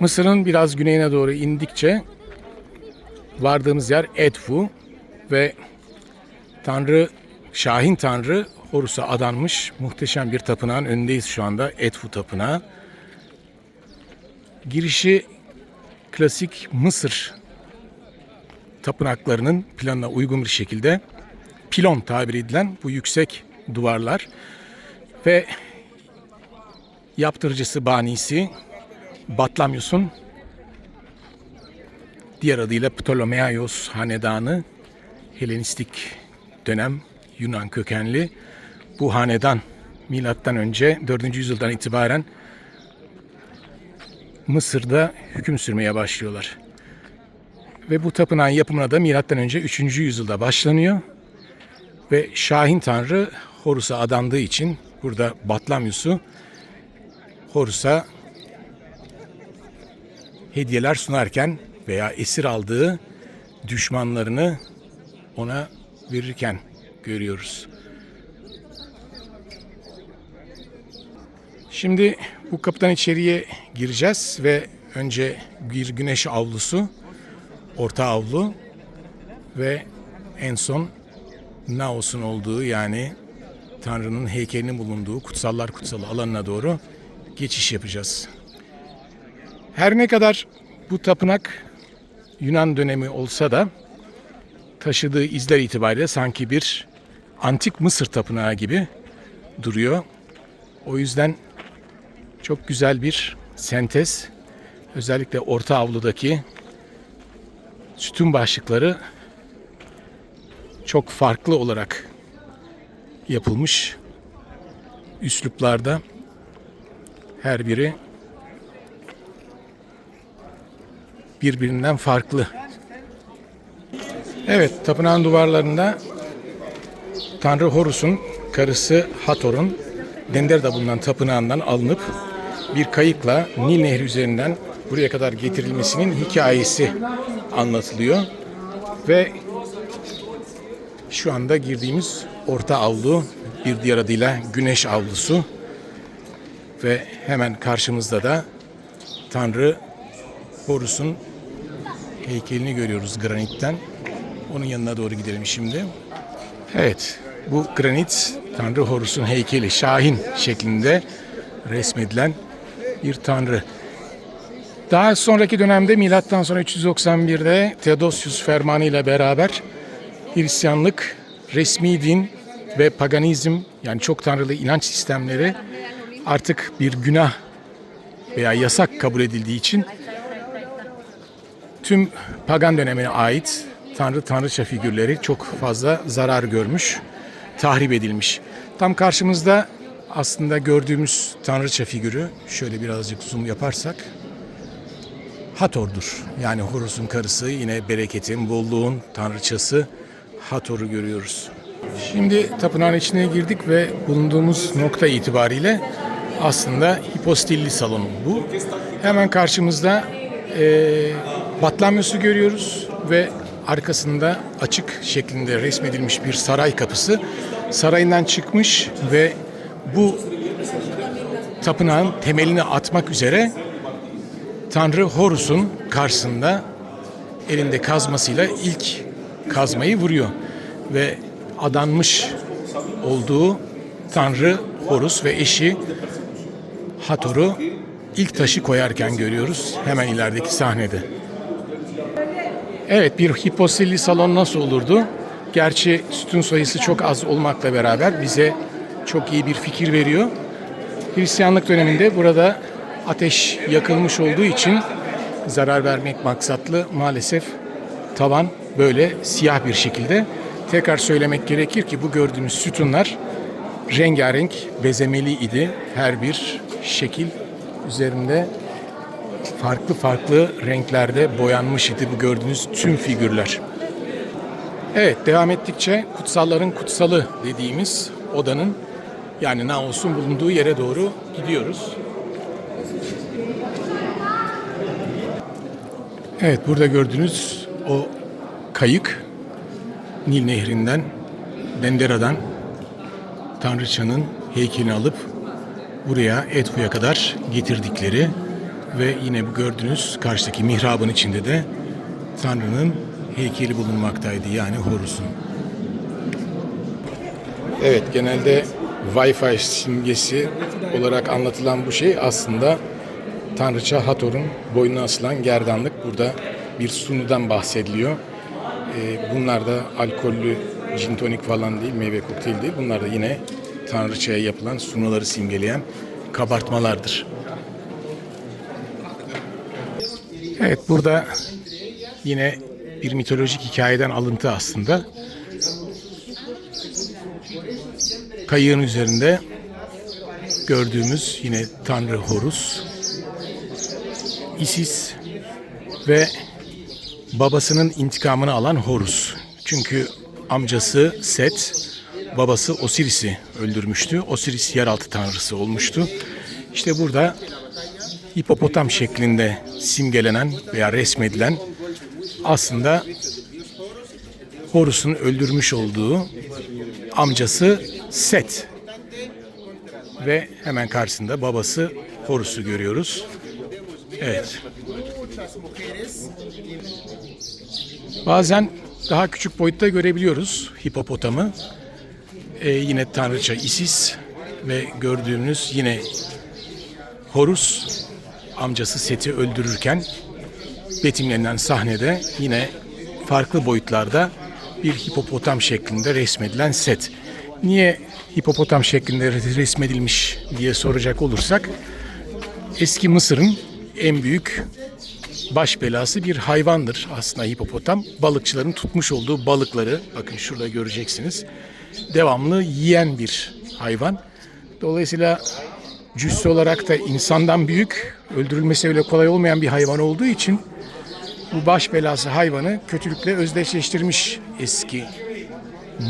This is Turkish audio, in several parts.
Mısır'ın biraz güneyine doğru indikçe vardığımız yer Edfu ve Tanrı, Şahin Tanrı Horus'a adanmış muhteşem bir tapınağın önündeyiz şu anda. Edfu Tapınağı. Girişi klasik Mısır tapınaklarının planına uygun bir şekilde pilon tabir edilen bu yüksek duvarlar ve yaptırıcısı banisi Batlamyus'un diğer adıyla Ptolemaios Hanedanı Helenistik dönem Yunan kökenli bu hanedan milattan önce 4. yüzyıldan itibaren Mısır'da hüküm sürmeye başlıyorlar. Ve bu tapınağın yapımına da milattan önce 3. yüzyılda başlanıyor. Ve Şahin Tanrı Horus'a adandığı için burada Batlamyus'u Horus'a hediyeler sunarken veya esir aldığı düşmanlarını ona verirken görüyoruz. Şimdi bu kapıdan içeriye gireceğiz ve önce bir güneş avlusu, orta avlu ve en son Naos'un olduğu yani Tanrı'nın heykelinin bulunduğu kutsallar kutsalı alanına doğru geçiş yapacağız. Her ne kadar bu tapınak Yunan dönemi olsa da taşıdığı izler itibariyle sanki bir antik Mısır tapınağı gibi duruyor. O yüzden çok güzel bir sentez. Özellikle orta avludaki sütun başlıkları çok farklı olarak yapılmış üsluplarda her biri birbirinden farklı. Evet, tapınağın duvarlarında Tanrı Horus'un karısı Hathor'un Dender'de bulunan tapınağından alınıp bir kayıkla Nil Nehri üzerinden buraya kadar getirilmesinin hikayesi anlatılıyor. Ve şu anda girdiğimiz orta avlu bir diğer adıyla güneş avlusu ve hemen karşımızda da Tanrı Horus'un heykelini görüyoruz granitten. Onun yanına doğru gidelim şimdi. Evet, bu granit Tanrı Horus'un heykeli, Şahin şeklinde resmedilen bir tanrı. Daha sonraki dönemde milattan sonra 391'de Theodosius fermanı ile beraber Hristiyanlık, resmi din ve paganizm yani çok tanrılı inanç sistemleri artık bir günah veya yasak kabul edildiği için tüm pagan dönemine ait tanrı tanrıça figürleri çok fazla zarar görmüş, tahrip edilmiş. Tam karşımızda aslında gördüğümüz tanrıça figürü şöyle birazcık zoom yaparsak Hathor'dur. Yani Horus'un karısı yine bereketin, bolluğun tanrıçası Hathor'u görüyoruz. Şimdi tapınağın içine girdik ve bulunduğumuz nokta itibariyle aslında hipostilli salonu bu. Hemen karşımızda e, Batlamyus'u görüyoruz ve arkasında açık şeklinde resmedilmiş bir saray kapısı. Sarayından çıkmış ve bu tapınağın temelini atmak üzere Tanrı Horus'un karşısında elinde kazmasıyla ilk kazmayı vuruyor ve adanmış olduğu Tanrı Horus ve eşi Hathor'u ilk taşı koyarken görüyoruz hemen ilerideki sahnede. Evet bir hiposilli salon nasıl olurdu? Gerçi sütun sayısı çok az olmakla beraber bize çok iyi bir fikir veriyor. Hristiyanlık döneminde burada ateş yakılmış olduğu için zarar vermek maksatlı maalesef tavan böyle siyah bir şekilde. Tekrar söylemek gerekir ki bu gördüğümüz sütunlar rengarenk bezemeli idi. Her bir şekil üzerinde farklı farklı renklerde boyanmış idi bu gördüğünüz tüm figürler. Evet devam ettikçe kutsalların kutsalı dediğimiz odanın yani Naos'un bulunduğu yere doğru gidiyoruz. Evet burada gördüğünüz o kayık Nil Nehri'nden Dendera'dan Tanrıçanın heykelini alıp buraya Edfu'ya kadar getirdikleri Ve yine bu gördüğünüz karşıdaki mihrabın içinde de Tanrı'nın heykeli bulunmaktaydı yani Horus'un. Evet genelde Wi-Fi simgesi olarak anlatılan bu şey aslında Tanrıça Hathor'un boynuna asılan gerdanlık. Burada bir sunudan bahsediliyor. Ee, bunlar da alkollü gin tonik falan değil, meyve kokteyl değil. Bunlar da yine Tanrıçaya yapılan sunuları simgeleyen kabartmalardır. Evet burada yine bir mitolojik hikayeden alıntı aslında. Kayığın üzerinde gördüğümüz yine Tanrı Horus, Isis ve babasının intikamını alan Horus. Çünkü amcası Set, babası Osiris'i öldürmüştü. Osiris yeraltı tanrısı olmuştu. İşte burada hipopotam şeklinde simgelenen veya resmedilen aslında Horus'un öldürmüş olduğu amcası Set ve hemen karşısında babası Horus'u görüyoruz. Evet. Bazen daha küçük boyutta görebiliyoruz hipopotamı. Ee, yine tanrıça Isis ve gördüğümüz yine Horus amcası Set'i öldürürken betimlenen sahnede yine farklı boyutlarda bir hipopotam şeklinde resmedilen Set. Niye hipopotam şeklinde resmedilmiş diye soracak olursak eski Mısır'ın en büyük baş belası bir hayvandır aslında hipopotam. Balıkçıların tutmuş olduğu balıkları bakın şurada göreceksiniz. Devamlı yiyen bir hayvan. Dolayısıyla cüssü olarak da insandan büyük, öldürülmesi öyle kolay olmayan bir hayvan olduğu için bu baş belası hayvanı kötülükle özdeşleştirmiş eski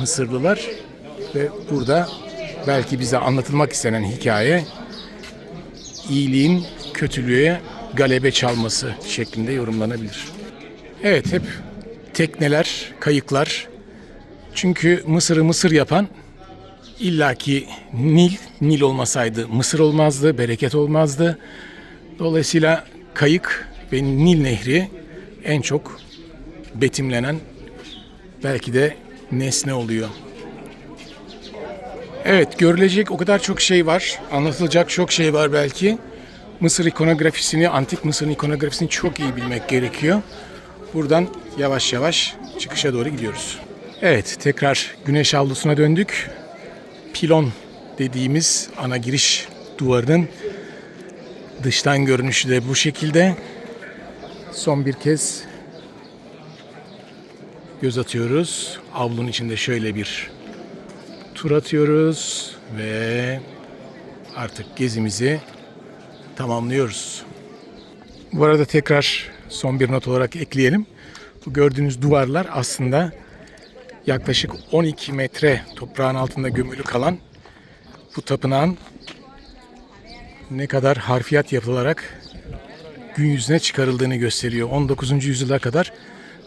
Mısırlılar ve burada belki bize anlatılmak istenen hikaye iyiliğin kötülüğe galebe çalması şeklinde yorumlanabilir. Evet hep tekneler, kayıklar. Çünkü Mısır'ı Mısır yapan illaki Nil, Nil olmasaydı Mısır olmazdı, bereket olmazdı. Dolayısıyla kayık ve Nil Nehri en çok betimlenen belki de nesne oluyor. Evet, görülecek o kadar çok şey var. Anlatılacak çok şey var belki. Mısır ikonografisini, antik Mısır ikonografisini çok iyi bilmek gerekiyor. Buradan yavaş yavaş çıkışa doğru gidiyoruz. Evet, tekrar güneş avlusuna döndük. Pilon dediğimiz ana giriş duvarının dıştan görünüşü de bu şekilde. Son bir kez göz atıyoruz. Avlunun içinde şöyle bir tur atıyoruz ve artık gezimizi tamamlıyoruz. Bu arada tekrar son bir not olarak ekleyelim. Bu gördüğünüz duvarlar aslında yaklaşık 12 metre toprağın altında gömülü kalan bu tapınağın ne kadar harfiyat yapılarak gün yüzüne çıkarıldığını gösteriyor. 19. yüzyıla kadar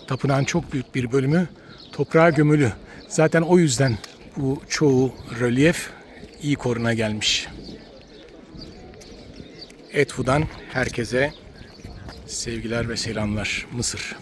tapınağın çok büyük bir bölümü toprağa gömülü. Zaten o yüzden bu çoğu rölyef iyi koruna gelmiş. Etfu'dan herkese sevgiler ve selamlar. Mısır.